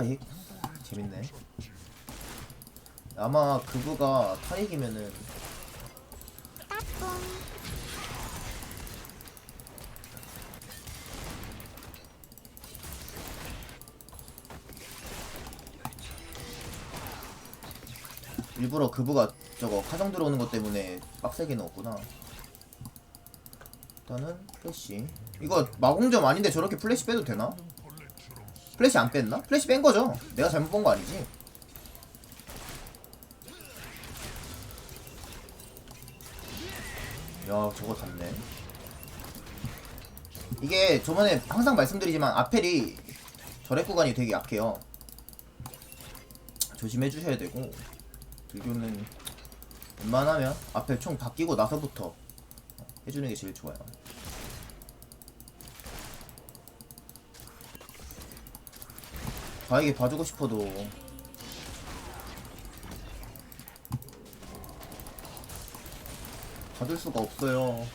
타익 재밌네. 아마 그부가 타익이면은 일부러 그부가 저거 카정 들어오는 것 때문에 빡세게 넣었구나. 일단은 플래시. 이거 마공점 아닌데 저렇게 플래시 빼도 되나? 플래시 안 뺐나? 플래시 뺀 거죠? 내가 잘못 본 거 아니지? 야 저거 잡네 이게 저번에 항상 말씀드리지만 아펠이 절액 구간이 되게 약해요 조심해 주셔야 되고 들교는 웬만하면 아펠 총 바뀌고 나서부터 해주는 게 제일 좋아요 바에게 봐주고 싶어도 받을 수가 없어요.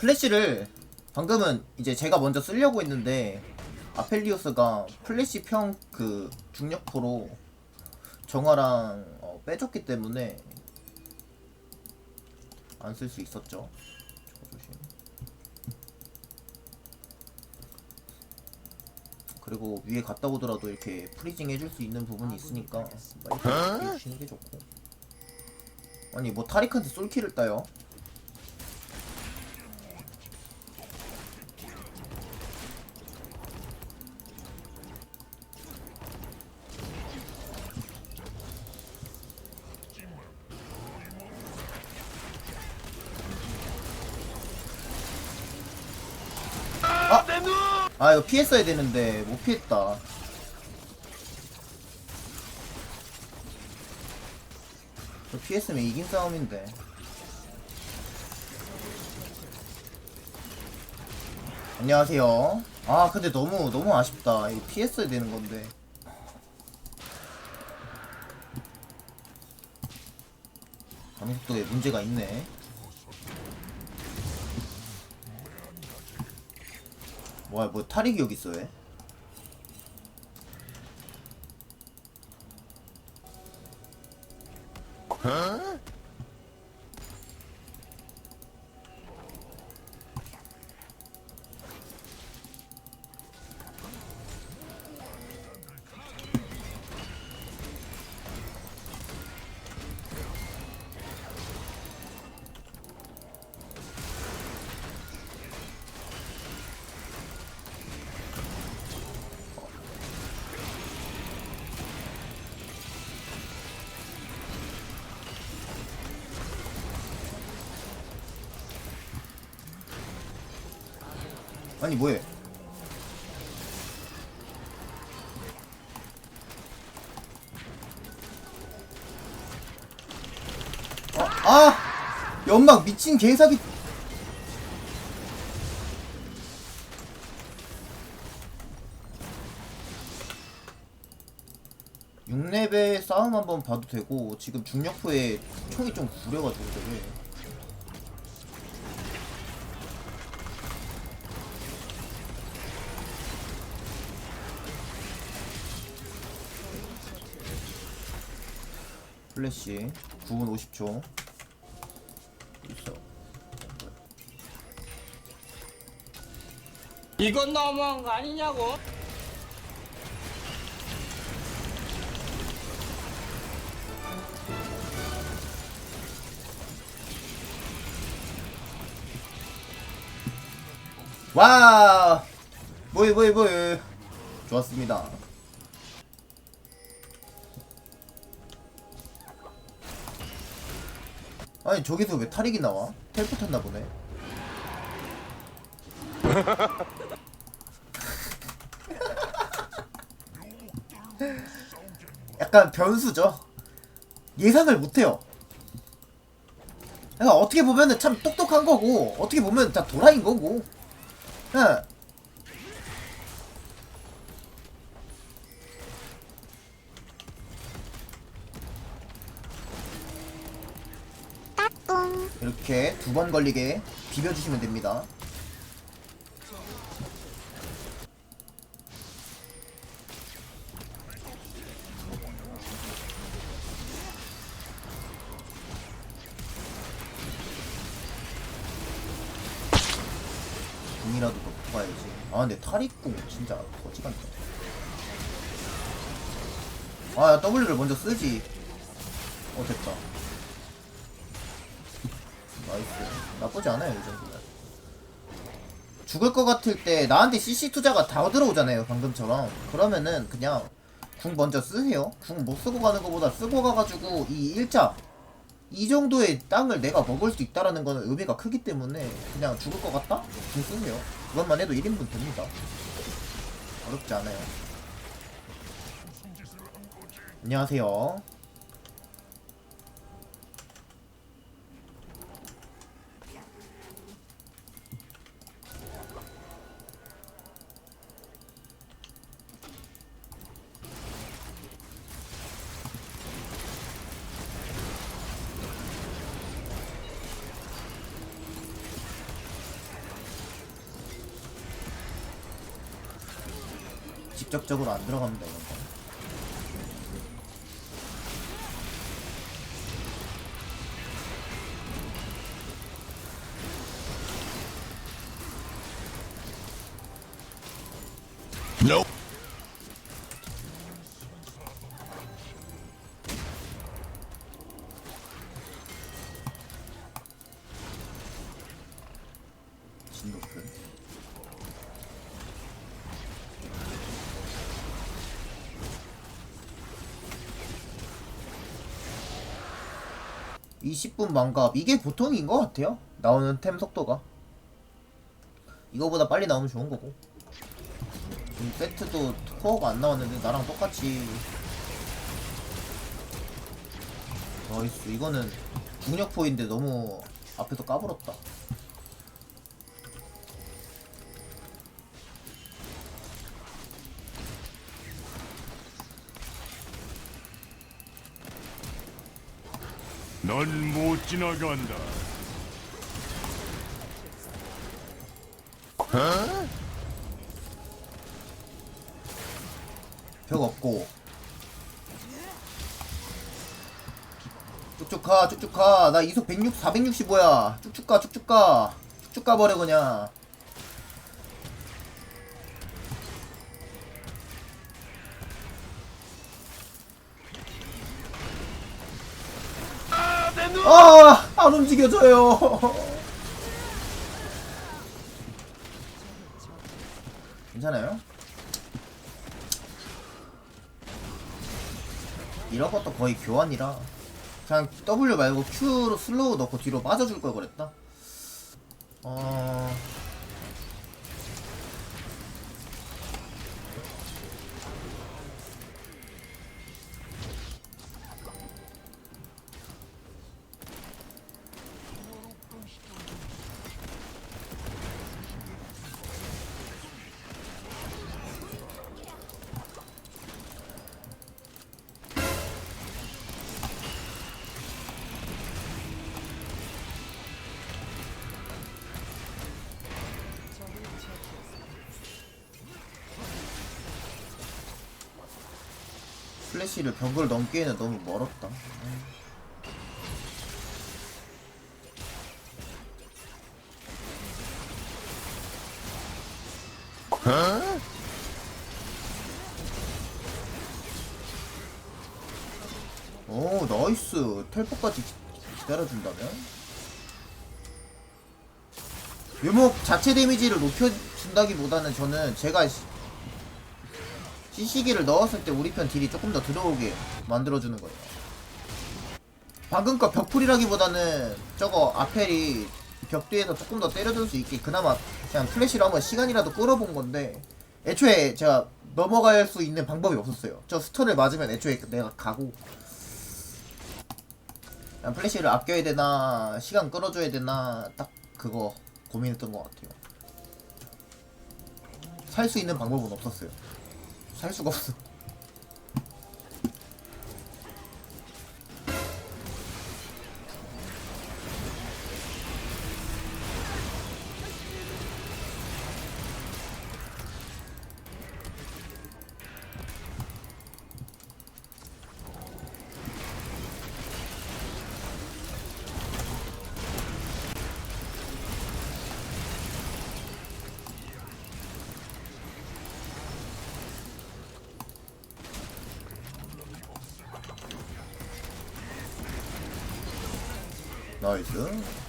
플래시를 방금은 이제 제가 먼저 쓰려고 했는데 아펠리오스가 플래시 평 그 중력포로 정화랑 어, 빼줬기 때문에 안 쓸 수 있었죠. 조심. 그리고 위에 갔다 오더라도 이렇게 프리징 해줄 수 있는 부분이 있으니까 많이 해주시는 게 좋고. 아니 뭐 타리크한테 솔킬을 따요? 아 이거 피했어야 되는데 못 피했다. 저 피했으면 이긴 싸움인데. 안녕하세요. 아 근데 너무 너무 아쉽다. 이거 피했어야 되는 건데. 반응 속도에 문제가 있네 뭐야 뭐 탈익이 여기 있어 왜? 아니 뭐해? 어, 아! 연막 미친 개사기 6렙의 싸움 한번 봐도 되고 지금 중력포에 총이 좀 구려가지고 되게 플래시. 9분 50초. 있어 이건 너무한 거 아니냐고? 와 뭐이 뭐이 뭐이 좋았습니다 아니 저기서 왜 탈익이 나와? 텔포 탔나 보네 약간 변수죠 예상을 못해요 그러니까 어떻게 보면은 참 똑똑한 거고 어떻게 보면 다 도라인 거고 예. 이렇게 두 번 걸리게 비벼주시면 됩니다. 궁이라도 넣고 가야지. 아 근데 탈익궁 진짜 거지 같다. 아야 W를 먼저 쓰지. 어 됐다. 나이스. 나쁘지 않아요 이 정도면. 죽을 것 같을 때 나한테 CC 투자가 다 들어오잖아요 방금처럼. 그러면은 그냥 궁 먼저 쓰세요. 궁 못 쓰고 가는 것보다 쓰고 가가지고 이 일자 이 정도의 땅을 내가 먹을 수 있다라는 거는 의미가 크기 때문에 그냥 죽을 것 같다? 궁 쓰세요. 그것만 해도 1인분 됩니다. 어렵지 않아요. 안녕하세요. 직접적으로 안 들어갑니다 이런 (20분) 만갑. 이게 보통인 것 같아요. 나오는 템 속도가. 이거보다 빨리 나오면 좋은 거고. 지금 세트도 코어가 안 나왔는데 나랑 똑같이. 나이스. 이거는 중력포인데 너무 앞에서 까불었다 넌 못 지나간다. 벽 없고. 쭉쭉 가 쭉쭉 가나 이속 106 465야. 쭉쭉 가 쭉쭉 가 쭉쭉 가버려 그냥 안 움직여져요. 괜찮아요? 이런 것도 거의 교환이라 그냥 W 말고 Q로 슬로우 넣고 뒤로 빠져줄 걸 그랬다? 어... 플래시를 벽을 넘기에는 너무 멀었다. 오 나이스. 텔포까지 기- 기다려준다면? 묘목 자체 데미지를 높여준다기보다는 저는 제가 시- CC기를 넣었을 때 우리 편 딜이 조금 더 들어오게 만들어주는 거예요. 방금 거 벽풀이라기보다는 저거 아펠이 벽 뒤에서 조금 더 때려줄 수 있게 그나마 그냥 플래시로 한번 시간이라도 끌어본 건데 애초에 제가 넘어갈 수 있는 방법이 없었어요. 저 스턴을 맞으면 애초에 내가 가고. 플래시를 아껴야 되나 시간 끌어줘야 되나 딱 그거 고민했던 것 같아요. 살 수 있는 방법은 없었어요 살 수가 없어 나이스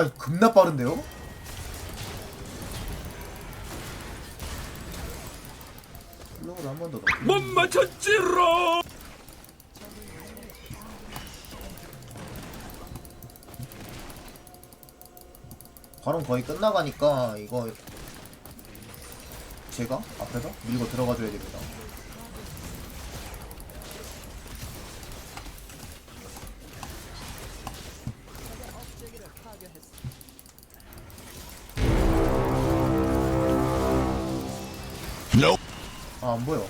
아이 겁나 빠른데요? 플로우를 한번 더 못 맞췄지롱. 바로 거의 끝나가니까 이거 제가 앞에서 밀고 들어가줘야 됩니다 아 안 보여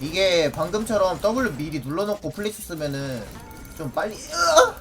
이게 방금처럼 W 미리 눌러놓고 플리스 쓰면은 좀 빨리 으아!